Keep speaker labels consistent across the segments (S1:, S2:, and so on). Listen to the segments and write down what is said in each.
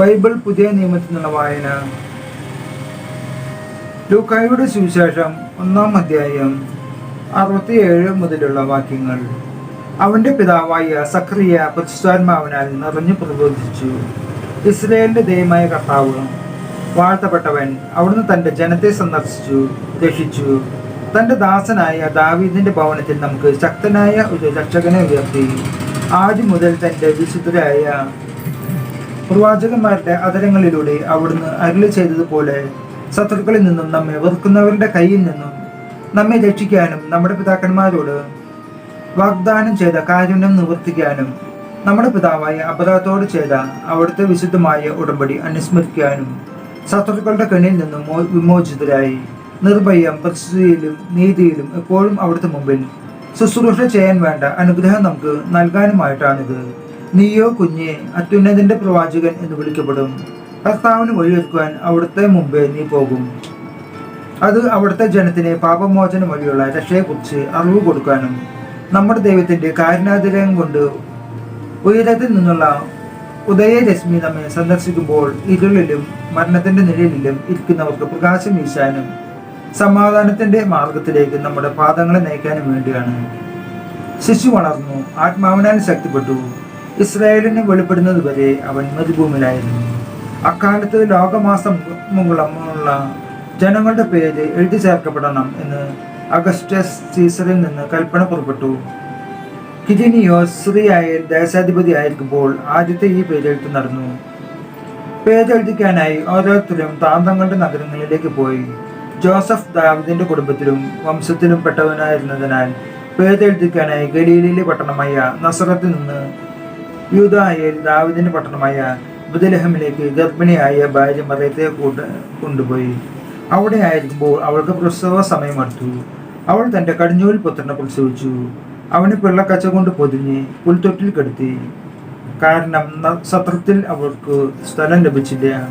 S1: Bible പുതിയ നിയമത്തിൽ നിന്നുള്ള വായന. ലൂക്കായുടെ സുവിശേഷം ഒന്നാം അധ്യായം അറുപത്തിയേഴ് മുതലുള്ള വാക്യങ്ങൾ. അവന്റെ പിതാവായ സക്രിയ പരിശുദ്ധാത്മാവിനാൽ നിറഞ്ഞു പ്രതിരോധിച്ചു. ഇസ്രയേലിന്റെ ദൈവമായ കർത്താവ് വാഴ്ത്തപ്പെട്ടവൻ അവിടുന്ന് തന്റെ ജനത്തെ സന്ദർശിച്ചു രക്ഷിച്ചു. തന്റെ ദാസനായ ദാവീദിന്റെ ഭവനത്തിൽ നമുക്ക് ശക്തനായ ഒരു രക്ഷകനെ ഉയർത്തി. ആദ്യം മുതൽ തന്റെ വിശുദ്ധരായ പ്രവാചകന്മാരുടെ അതരങ്ങളിലൂടെ അവിടുന്ന് അരുളി ചെയ്തതുപോലെ ശത്രുക്കളിൽ നിന്നും നമ്മെ വെറുക്കുന്നവരുടെ കയ്യിൽ നിന്നും നമ്മെ രക്ഷിക്കാനും നമ്മുടെ പിതാക്കന്മാരോട് വാഗ്ദാനം ചെയ്ത കാരുണ്യം നിവർത്തിക്കാനും നമ്മുടെ പിതാവായ അപരാധത്തോട് ചെയ്ത അവിടുത്തെ വിശുദ്ധമായ ഉടമ്പടി അനുസ്മരിക്കാനും ശത്രുക്കളുടെ കണ്ണിൽ നിന്നും വിമോചിതരായി നിർഭയം പരിസ്ഥിതിയിലും നീതിയിലും എപ്പോഴും അവിടുത്തെ മുമ്പിൽ ശുശ്രൂഷ ചെയ്യാൻ വേണ്ട അനുഗ്രഹം നമുക്ക് നൽകാനുമായിട്ടാണിത്. നീയോ കുഞ്ഞെ അത്യുന്നതിന്റെ പ്രവാചകൻ എന്ന് വിളിക്കപ്പെടും. പ്രസ്താവന വഴിയൊരുക്കുവാൻ അവിടുത്തെ മുമ്പേ നീ പോകും. അത് അവിടുത്തെ ജനത്തിന് പാപമോചനം വഴിയുള്ള രക്ഷയെക്കുറിച്ച് അറിവ് കൊടുക്കാനും നമ്മുടെ ദൈവത്തിന്റെ കാരുണാതിരകം കൊണ്ട് ഉയരത്തിൽ നിന്നുള്ള ഉദയരശ്മി നമ്മെ സന്ദർശിക്കുമ്പോൾ ഇരുളിലും മരണത്തിന്റെ നിഴലിലും ഇരിക്കുന്നവർക്ക് പ്രകാശം വീശാനും സമാധാനത്തിന്റെ മാർഗത്തിലേക്ക് നമ്മുടെ പാദങ്ങളെ നയിക്കാനും വേണ്ടിയാണ്. ശിശു വളർന്നു ആത്മാവിനാൽ ശക്തിപ്പെട്ടു. ഇസ്രായേലിന് വെളിപ്പെടുന്നത് വരെ അവൻ മരുഭൂമിയിലായിരുന്നു. അക്കാലത്ത് ലോകമാസം മുകളമുള്ള ജനങ്ങളുടെ പേര് എഴുതി ചേർക്കപ്പെടണം എന്ന് അഗസ്റ്റസ് സീസറിൽ നിന്ന് കൽപ്പന പുറപ്പെട്ടു. കിരിനിയോസ് സിറിയായിൽ ദേശാധിപതി ആയിരിക്കുമ്പോൾ ആദ്യത്തെ ഈ പേരെഴുത്ത് നടന്നു. പേരെഴുതിക്കാനായി ഓരോരുത്തരും താന്തങ്ങളുടെ നഗരങ്ങളിലേക്ക് പോയി. ജോസഫ് ദാവിദിന്റെ കുടുംബത്തിലും വംശത്തിലും പെട്ടവനായിരുന്നതിനാൽ പേരെഴുതിക്കാനായി ഗലീലിലെ പട്ടണമായ നസറത്തിൽ നിന്ന് യൂതായയിൽ ദാവിദിന്റെ പട്ടണമായ ബുദലഹമിലേക്ക് ഗർഭിണിയായ ഭാര്യ മറിയത്തെ കൂട്ട കൊണ്ടുപോയി. അവിടെ ആയിരിക്കുമ്പോൾ അവൾക്ക് പ്രസവ സമയമെടുത്തു അവൾ തന്റെ കടിഞ്ഞൂൽ പുത്രനെ പ്രസവിച്ചു. അവന് പിള്ളക്കച്ച കൊണ്ട് പൊതിഞ്ഞ് പുൽത്തൊട്ടിൽ കെടുത്തി. കാരണം സത്രത്തിൽ അവൾക്ക് സ്ഥലം ലഭിച്ചില്ല.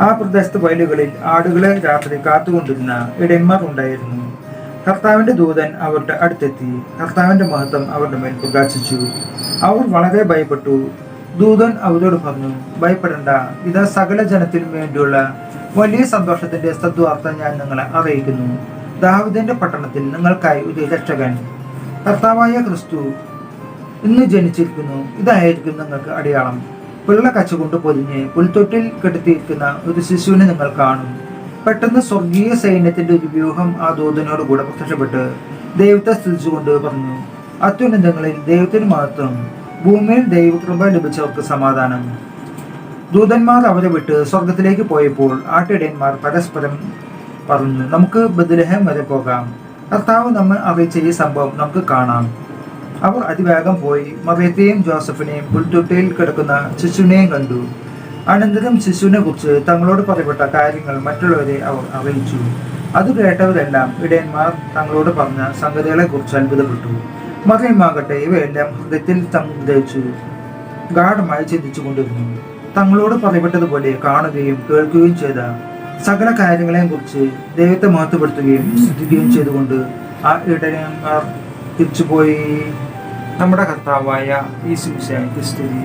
S1: ആ പ്രദേശത്തെ വയലുകളിൽ ആടുകളെ രാത്രി കാത്തുകൊണ്ടിരുന്ന ഇടയന്മാർ ഉണ്ടായിരുന്നു. കർത്താവിന്റെ ദൂതൻ അവരുടെ അടുത്തെത്തി. കർത്താവിന്റെ മഹത്വം അവരുടെ മേൽ പ്രകാശിച്ചു. അവർ വളരെ ഭയപ്പെട്ടു. ദൂതൻ അവരോട് പറഞ്ഞു ഭയപ്പെടേണ്ട. ഇത് സകല ജനത്തിനും വേണ്ടിയുള്ള വലിയ സന്തോഷത്തിന്റെ സദ്വാർത്ത ഞാൻ നിങ്ങളെ അറിയിക്കുന്നു. ദാവിദിന്റെ പട്ടണത്തിൽ നിങ്ങൾക്കായി ഒരു രക്ഷകൻ കർത്താവായ ക്രിസ്തു ഇന്ന് ജനിച്ചിരിക്കുന്നു. ഇതായിരിക്കും നിങ്ങൾക്ക് അടയാളം. പിള്ള കച്ചുകൊണ്ട് പൊതിഞ്ഞ് പുൽത്തൊട്ടിൽ കെടുത്തിയിരിക്കുന്ന ഒരു ശിശുവിനെ നിങ്ങൾ കാണും. പെട്ടെന്ന് സ്വർഗീയ സൈന്യത്തിന്റെ ഒരു വ്യൂഹം ആ ദൂതനോട് കൂടെ പ്രത്യക്ഷപ്പെട്ട് ദൈവത്തെ സ്തുതിച്ചുകൊണ്ട് പറഞ്ഞു അത്യുന്നതങ്ങളിൽ ദൈവത്തിന് മഹത്വം ഭൂമിയിൽ ദൈവകൃപ ലഭിച്ചവർക്ക് സമാധാനം. ദൂതന്മാർ അവരെ വിട്ട് സ്വർഗത്തിലേക്ക് പോയപ്പോൾ ആട്ടിടയന്മാർ പരസ്പരം പറഞ്ഞു നമുക്ക് ബദലഹം വരെ പോകാം. കർത്താവ് നമ്മെ അറിയിച്ച ഈ സംഭവം നമുക്ക് കാണാം. അവർ അതിവേഗം പോയി മറിയത്തെയും ജോസഫിനെയും പുൽത്തൊട്ടിയിൽ കിടക്കുന്ന ശിശുവിനെയും കണ്ടു. അനന്തരം ശിശുവിനെ കുറിച്ച് തങ്ങളോട് പറയപ്പെട്ട കാര്യങ്ങൾ മറ്റുള്ളവരെ അവർ അറിയിച്ചു. അത് കേട്ടവരെല്ലാം ഇടയന്മാർ തങ്ങളോട് പറഞ്ഞ സംഗതികളെ കുറിച്ച് അത്ഭുതപ്പെട്ടു. മറിയമാകട്ടെ ഇവയെല്ലാം ഹൃദയത്തിൽ സംഗ്രഹിച്ചു ഗാഠമായി ചിന്തിച്ചു കൊണ്ടിരുന്നു. തങ്ങളോട് പറയപ്പെട്ടതുപോലെ കാണുകയും കേൾക്കുകയും ചെയ്ത സകല കാര്യങ്ങളെയും കുറിച്ച് ദൈവത്തെ മഹത്വപ്പെടുത്തുകയും ശ്രദ്ധിക്കുകയും ചെയ്തുകൊണ്ട് ആ ഇടയന്മാർ തിരിച്ചുപോയി. നമ്മുടെ കർത്താവായ ഈ ശിക്ഷ സ്തുതി